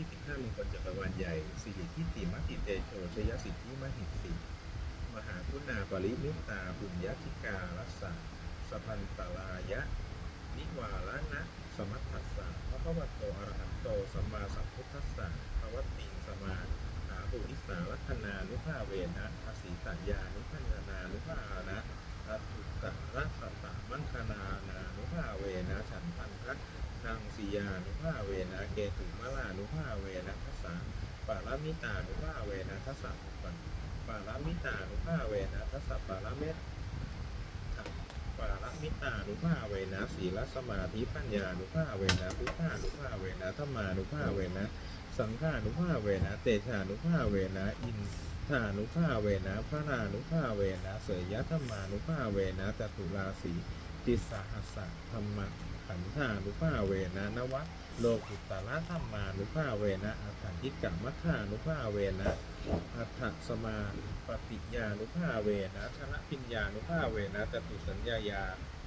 ที่สิบห้ามงคลจักรวาลใหญ่สิริทิติมติเตโชชยสิทธิมหิสิมหาคุณาปริมิตาบุญญาธิการัสสะสพันตลายะ นิวาลนะ สมัตถัสสะพระพวัตโตอรหันโตสัมมาสัมพุทธัสสะภวัตติงสมาหาภูริสาลัคนานุภาเวนะอสีตัญญานุพันนานุภานะอัตตุตะรัสตะมังคนานานุภาเวนะฉันพันธะ นางสียานุภาเวนะเกตุมะลานุภาเวนะทัสสะปารามิตานุภาเวนะทัสสะปันปารามิตานุภาเวนะทัสสะปารเมตปารมิตานุภาเวนะศีลสมาธิปัญญานุภาเวนะพุทธานุภาเวนะธรรมานุภาเวนะ สังฆานุภาเวนะเตชานุภาเวนะอินทานุภาเวนะพระนานุภาเวนะเสยยธรรมานุภาเวนะจตุราสีจิสสหัสสะธรรมะ ขันธานุภาเวนะนวะโลกุตตะธรรมานุภาเวนะอัฏฐิกะมัคคานุภาเวนะอัฏฐสมาปฏิญานุภาเวนะชนะพิญญานุภาเวนะจตุสัญญายา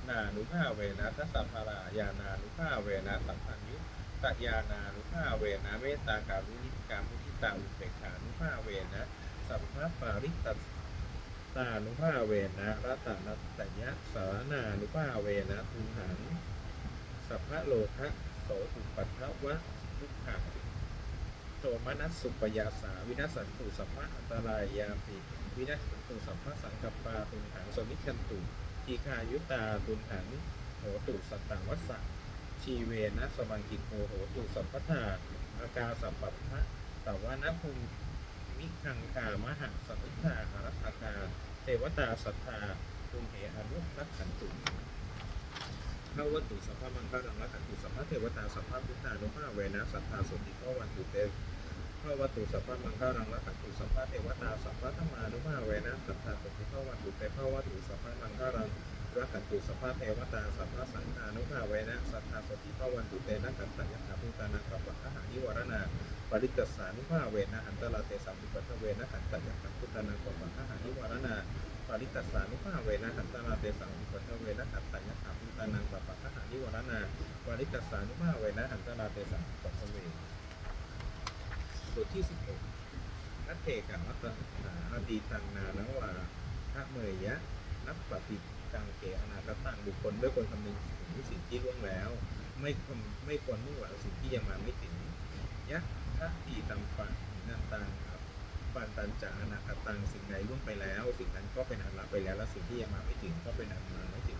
นานุภาเวนะทัสสะภารายานานุภาเวนะสัมพัญยุตยานานุภาเวนะเมตตาการุณิกามุทิตาอุเบกขานุภาเวนะสัมภปาริตตตานุภาเวนะรัตนัตยะสารนานุภาเวนะทุหัง สัพพะโลคะโสตุปัฏฐวะทุกขังโทมนัสสุปยาสาวินัสสันตุสัมภะอันตรายยาปิวินัสสันตุสัมภะสังกัปปาตุนหังสมิชันตุทีคายุตาตุนหังโหตุสัตตังวัสสะชีเวนะสมังกิโกโหตุสัมปทาอากาสัมปัฏฐะตวานะภูมิคังคามหะสัมพุทธาอารัตถกาเทวตาสัทธาตุเหอนุรักขันตุ พระวัตถุสัพพะมังคารังรักขันตุสัพพะเทวตาสัพพะพุทธานุภาเวนะสัทธาสุติพระวันตุเตพระวัตถุสัพพะมังคารังละขันตุสัพพะเทวตาสัพพะธรรมานุภาเวนะสัพพะสุติพระวันตุเตพระวัตถุสัพพะมังคารังละขันตุสัพพะเทวตาสัพพะสังฆานุภาเวนะสัทธาสุติพระวันตุเตนะขันตัญญาภูตานังกัปปะหานิวรณาปริตตสานุภาเวนะอันตรเตสัมปุปัทเวนะขันตัญญาภูตานังกัปปะหานิวรณาปริตตสานุภาเวนะขันตรเตสัมปุปัทเวนะขันตัญาภูตานังกัปปะหานิวาปริตตสานุภาเวนะอันตรเตสัมปุปัทเวบทที่สิบหกนัตเทกังวัตนาอดีตังนานวาทะเมยยะ นับปฏิกังเกอนาคตังบุคคลด้วยคนคำนึงถึงสิ่งที่ล่วงแล้ว ไม่คำไม่ควรมุ่งหวังสิ่งที่ยังมาไม่ถึงยะทะตีตังปะนันตังครับปานตันจาอนาคตังสิ่งใดล่วงไปแล้ว สิ่งนั้นก็เป็นอันละไปแล้วและสิ่งที่ยังมาไม่ถึงก็เป็นอันมาไม่ถึง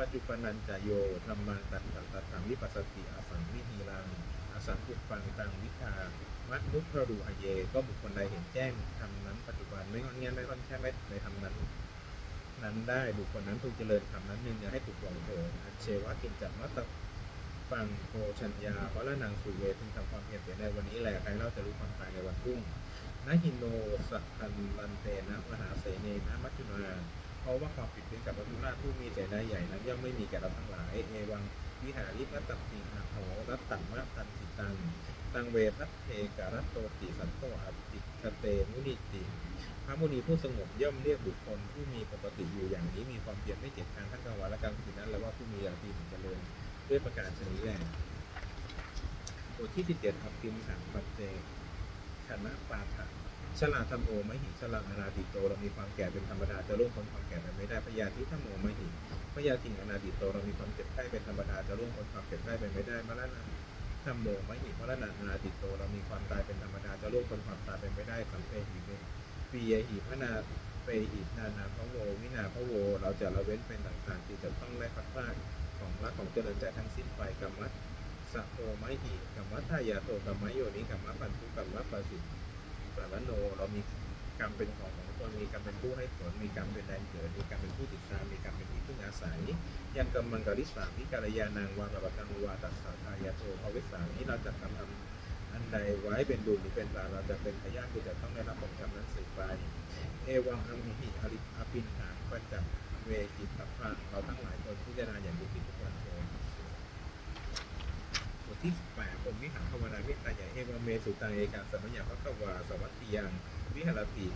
ปัจจุบันนันจะโยธรรมังตันตันตัตังวิปัสสติอาสังวิหีรังอาสังปุปังตังวิชามัดนุพระดูอเย ก็บุคคลใดเห็นแจ้งทำนั้น ปัจจุบันไม่งอนเงียนไม่ค่อนแค่ไม่ในทำนั้น นั้นได้บุคคลนั้นพึงเจริญทำนั้นหนึ่งอย่าให้ถูกหลงเถิดเชวะกินจักมัตตปังโพชัญญาเพราะละนางสุเวพึงทำความเพียรเสียในวันนี้แหละใครเราจะรู้ความตายในวันพรุ่งนะหินโนสัพพันลันเตนะมหาเสเนนะมัจจุนา เพราะว่าความผิดเป็นกับพระพุทธราผู้มีเสนาใหญ่นั้นย่อมไม่มีแก่เราทั้งหลายเอวังวิหาริมัตตติอาโหรัตตัมมะตันติตังตังเวทัตเทการัตโตติสันโตอติคเตมุนิติพระมุนีผู้สงบย่อมเรียกบุคคลผู้มีปกติอยู่อย่างนี้มีความเพียรไม่เจ็บการทั้งกลางวันและกลางคืนนั้นแล้วว่าผู้มีอย่างดีถึงเจริญด้วยประการชนิดแรกบทที่สิบเจ็ดอัพพิมหังปัจเจชนะปาฐะ ฉลาธรรมโอมหิฉลาอนาติโตเรามีความแก่เป็นธรรมดาจะล่วงพ้นความแก่ไปไม่ได้พยาธิธรรมโอมหิพยาธิอนาติโตเรามีความเจ็บไข้เป็นธรรมดาจะล่วงพ้นความเจ็บไข้ไปไม่ได้มรณะธรรมโมมหิพระนานาติโตเรามีความตายเป็นธรรมดาจะล่วงพ้นความตายเป็นไม่ได้สัมเพหิเมปียหิพนาเปหินานาพระโววินาพระโว เราจะละเว้นเป็นต่างๆที่จะต้องได้พัดพลาดของรักของเจริญใจทั้งสิ้นไปกรรมะสัโพไมหิกรรมะทายาโตกรรมะโยนิกรรมะปันทุกรรมะปะสิ สารโนเรามีกรรมเป็นของของตนมีกรรมเป็นผู้ให้ผลมีกรรมเป็นแดนเกิดมีกรรมเป็นผู้ติดตามมีกรรมเป็นที่พึ่งอาศัยยังกำมังกริสาวิการยานางวางระกังวาตัสสาทายาโตภวิสานี้เราจะทำทำอันใดไว้เป็นบุญหรือเป็นบาปเราจะเป็นพยานที่จะต้องได้รับผลกรรมนั้นสืบไปเอวังอมิหิอริอปินหาปัญจเวกิตพังเราทั้งหลายคนพิจารณาอย่างดุจิตทุกวันเถิด บทที่แปดผมวิหารภาวนาเมตตาใหญ่เอวเมสุตังเอกาสมัญญาพระกวาสวัตติยังวิหารติ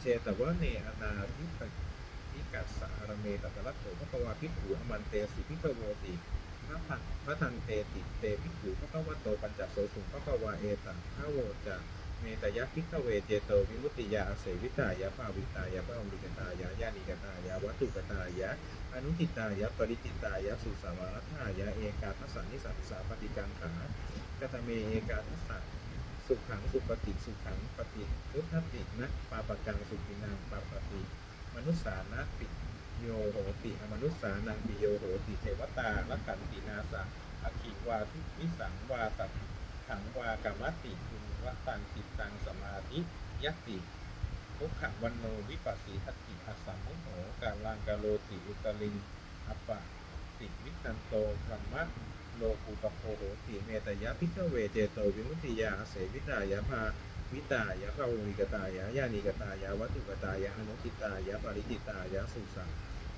เชตวะเนอนาทิปพิกัสสารเมตตะละโตพระกวาพิขูอมันเตสิพิทโวติพระพันพระทันเตติเตภิกขุพระกวาโตปัญจโสสุงพระกวาเอตังพระโวจะ เมตยะพิกเวเจโตวิมุตติยาเสวิตายะภาวิตายะภาวิกตายะญาณิกตายะวัตถุกตายะอนุจิตายะปริจิตายะสุสาวรัฐายะเอกาทัสสานิสัสสาปฏิกังขากตเมเอกาทัสสะสุขังสุปฏิสุขังปฏิพุทธตินะปาปกังสุปินังปาปติมนุสสานะปิโยโหติอมนุสสานังปิโยโหติเทวตาลักขันตินาสะอขิวาทุวิสังวาสัต ขังวากรรมติคุณวตังจิตตังสมาธิยติทุกขังวันโนวิปัสสีทัตติอัสสัมมุโหกาลังกาโลติอุตลิงอัปปะติวิตันโตพรหมะโลกุปโพโหติเมตยะพิกเวเจโตวิมุติยาอาเสวิตายะภาวิตายะภาวิกตายะญาณิกตายะวัตถุกตายะอนุจิตายะปริจิตายะสุสัง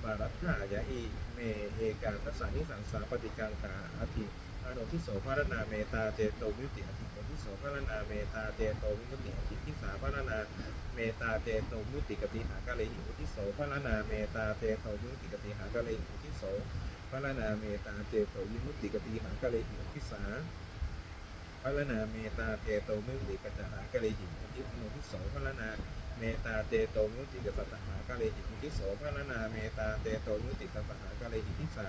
มารัตถายะอีเมเอกาทัสสานิสังสาปฏิกังขาอธิ อนุทิโสภารนาเมตาเจโตวิติอธิโนทิโสภารนาเมตาเจโตวิมุติอธิทิสาภารนาเมตาเตโตมุติกติหากะเลหิอุทิโสพระนาเมตาเตโตมุติกติหากะเลหิอุทิโสพระนาเมตาเตโตวิมุติกติหากะเลหิอุทิสาพระนาเมตาเตโตมุติกติหากะเลหิอุทิโนทิโสพระนาเมตาเตโตมุติกติหากะเลหิอุทิโสพระนาเมตาเตโตมุติกติหากะเลหิทิสา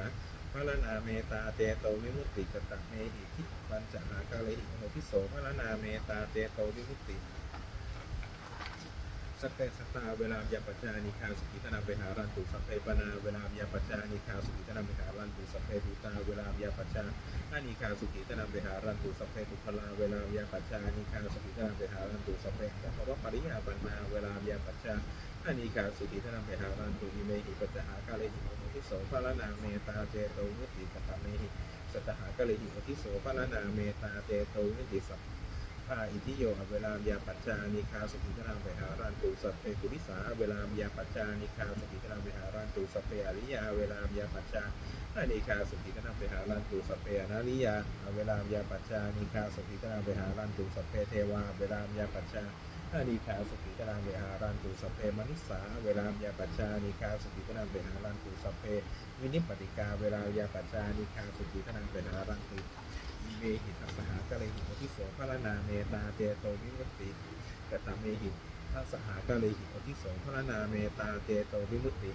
พระนาเมตาเตโตวิมุตติกตเมหิทิปัญจหากาเลหิโนทิโสพระนาเมตาเตโตวิมุตติ สัพเพสัตตาเวลามยาปัจจานิคาสุขิตนาเวหารันตุสัพเพปนาเวลามยาปัจจานิคาสุขิตนาเวหารันตุสัพเพภูตาเวลามยาปัจจาอานิคาสุขิตนาเวหารันตุสัพเพทุพลาเวลามยาปัจจานิคาสุขิตนาเวหารันตุสัพเพแต่พระปริยาปัญนาเวลามยาปัจจาอานิคาสุขิตนาเวหารันตุอิเมหิปัจจหากาเลหิโมทิโสภะละนาเมตาเจโตมุติกตเมหิสัตหากาเลหิโมทิโสภะละนาเมตาเจโตมุติสัพ พาอิทิโยอเวลามยาปัจจานิคาสุขิตนาเวหารันตุสัพเพกุริสาเวลามยาปัจจานิคาสุขิตนาเวหารันตุสัพเพอริยา เวลามยาปัจจานิคาสุขิตนาเวหารันตุสัพเพอนาริยา เวลามยาปัจจานิคาสุขิตนาเวหารันตุสัพเพเทวา เวลามยาปัจจา อานิคาสุขิตนาเวหารันตุสเพมนุสสาเวลามยาปัจจานิคาสุขิตนาเวหารันตุสเพวินิปติกาเวลายาปัจจานิคาสุขิตนาเวหารันตุเมหิทัสหากะเลหิโอทิโสพระนาเมตาเจโตวิมุตติกตเมหิทัสสหากะเลหิโอทิโสพระนาเมตาเจโตวิมุตติ